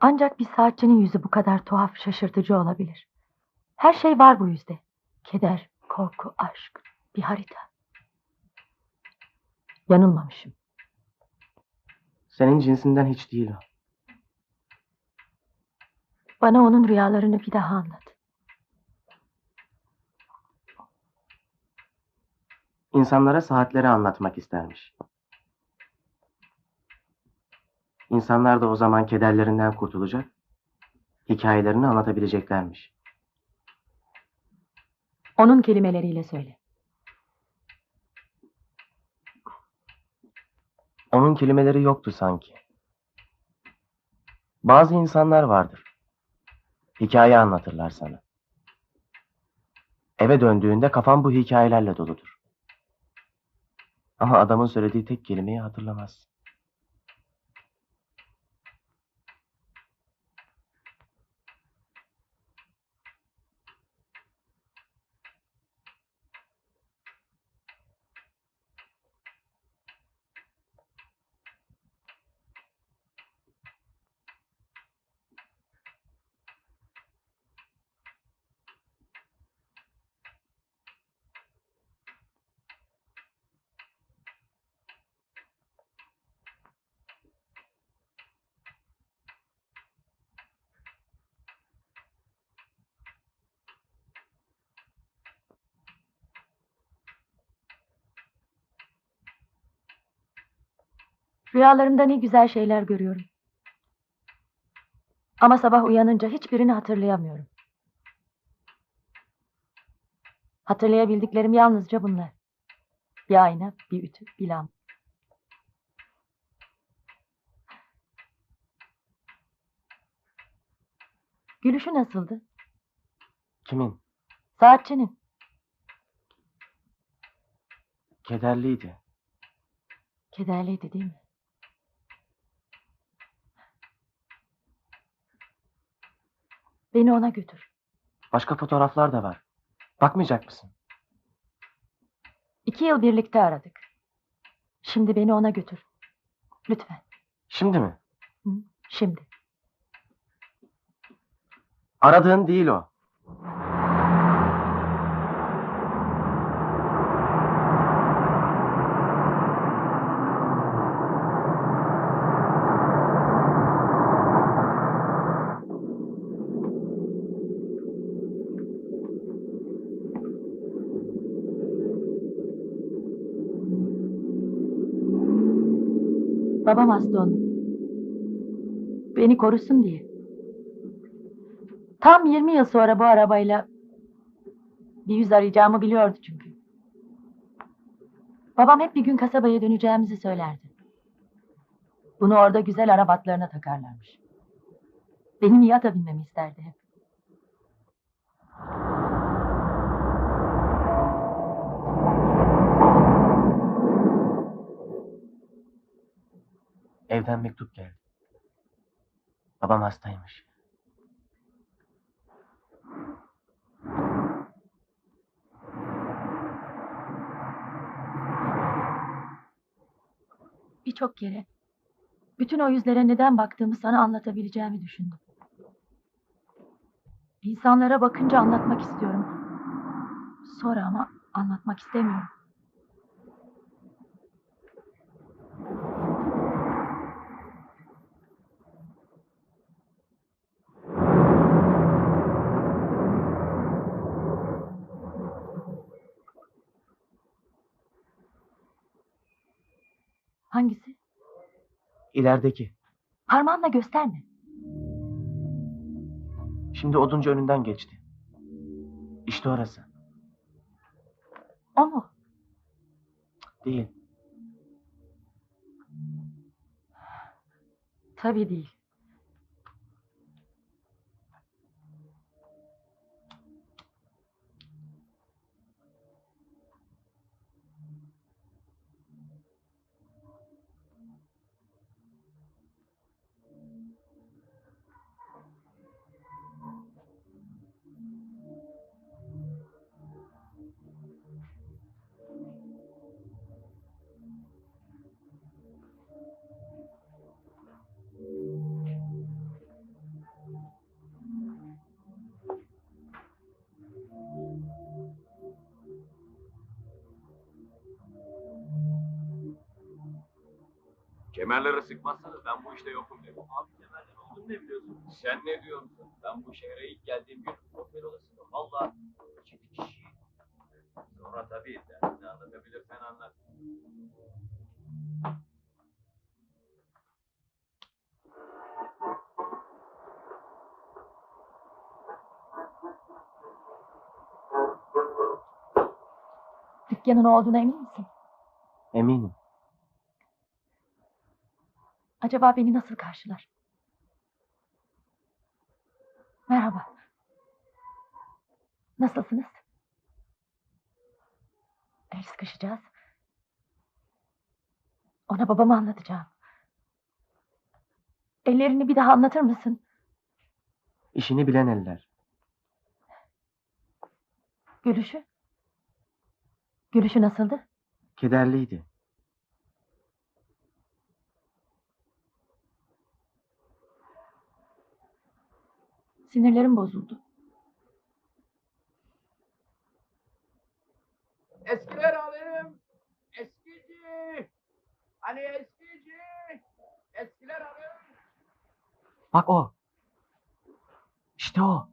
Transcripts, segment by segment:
Ancak bir saatçinin yüzü bu kadar tuhaf, şaşırtıcı olabilir. Her şey var bu yüzde. Keder, korku, aşk, bir harita. Yanılmamışım. Senin cinsinden hiç değil o. Bana onun rüyalarını bir daha anlat. İnsanlara saatleri anlatmak istermiş. İnsanlar da o zaman kederlerinden kurtulacak, hikayelerini anlatabileceklermiş. Onun kelimeleriyle söyle. Onun kelimeleri yoktu sanki. Bazı insanlar vardır. Hikaye anlatırlar sana. Eve döndüğünde kafan bu hikayelerle doludur. Ama adamın söylediği tek kelimeyi hatırlamaz. Rüyalarımda ne güzel şeyler görüyorum. Ama sabah uyanınca hiçbirini hatırlayamıyorum. Hatırlayabildiklerim yalnızca bunlar. Bir ayna, bir ütü, bir lamp. Gülüşü nasıldı? Kimin? Saatçinin. Kederliydi. Kederliydi değil mi? Beni ona götür. Başka fotoğraflar da var. Bakmayacak mısın? İki yıl birlikte aradık. Şimdi beni ona götür. Lütfen. Şimdi mi? Hı, şimdi. Aradığın değil o. Babam hasta onun. Beni korusun diye. Tam 20 yıl sonra bu arabayla bir yüz arayacağımı biliyordu çünkü. Babam hep bir gün kasabaya döneceğimizi söylerdi. Bunu orada güzel arabatlarına takarlarmış. Benim yata binmemi isterdi hep. Evden mektup geldi. Babam hastaymış. Birçok kere bütün o yüzlere neden baktığımı sana anlatabileceğimi düşündüm. İnsanlara bakınca anlatmak istiyorum. Sonra ama anlatmak istemiyorum. Hangisi? İlerideki. Parmağınla gösterme. Şimdi oduncu önünden geçti. İşte orası. O mu? Değil. Tabii değil. Kemerleri sıkmazsanız ben bu işte yokum dedim. Abi kemerlerin olduğunu ne biliyorsun? Sen ne diyorsun? Ben bu şehre ilk geldiğim gün otel odasında valla çift kişi. Sonra tabii derdini anlatabilirsen anlat. Dükkanın olduğuna emin misin? Eminim. Acaba beni nasıl karşılar? Merhaba. Nasılsınız? El sıkışacağız. Ona babamı anlatacağım. Ellerini bir daha anlatır mısın? İşini bilen eller. Gülüşü? Gülüşü nasıldı? Kederliydi. Sinirlerim bozuldu. Eskiler alayım. Eskici. Hani eskici. Eskiler alayım. Bak o. İşte o.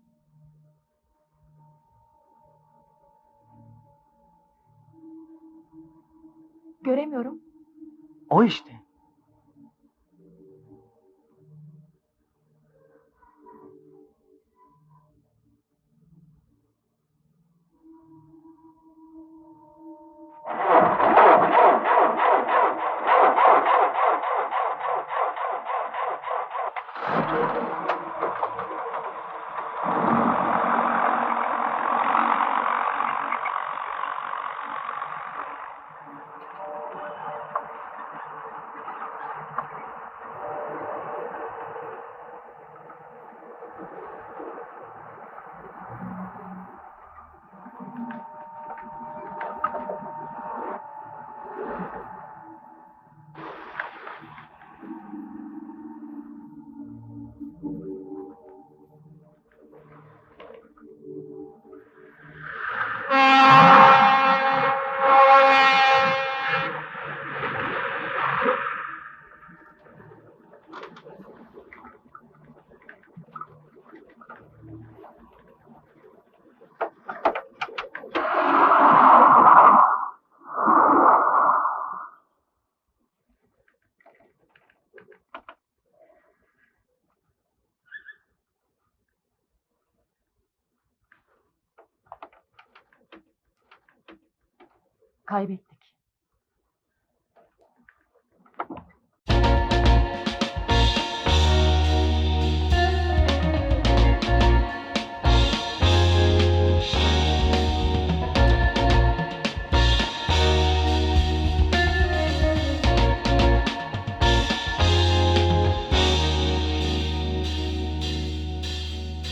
Göremiyorum. O işte. Kaybettik.